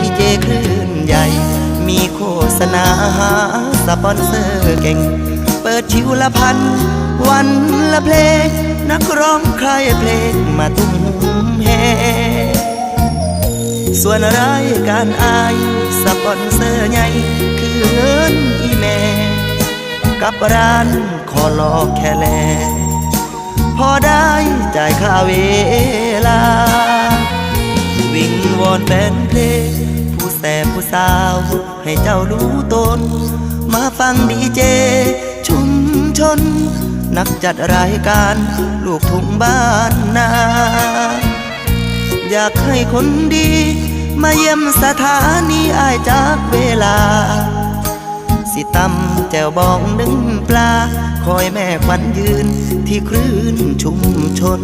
ดีเจคลื่นใหญ่ มีโฆษณาหาสปอนเซอร์เก่ง เปิดชิวละพัน วันละเพลง นักร้องใครเพลงมาตุ้มแฮส่วนรายการอายสปอนเซอร์ใหญ่ คือเงินอีแม่กับร้านขอลอกแค่แล พอได้จ่ายค่าเวลา วอนแฟนเพลง ผู้แสบผู้สาว ให้เจ้ารู้ตน มาฟังดีเจ ชุมชน นักจัดรายการ ลูกทุ่งบ้านนา อยากให้คนดี มาเยี่ยมสถานีอายจากเวลา สิตำแจวบองนึ่งปลา คอยแม่ควันยืนที่คลื่นชุมชน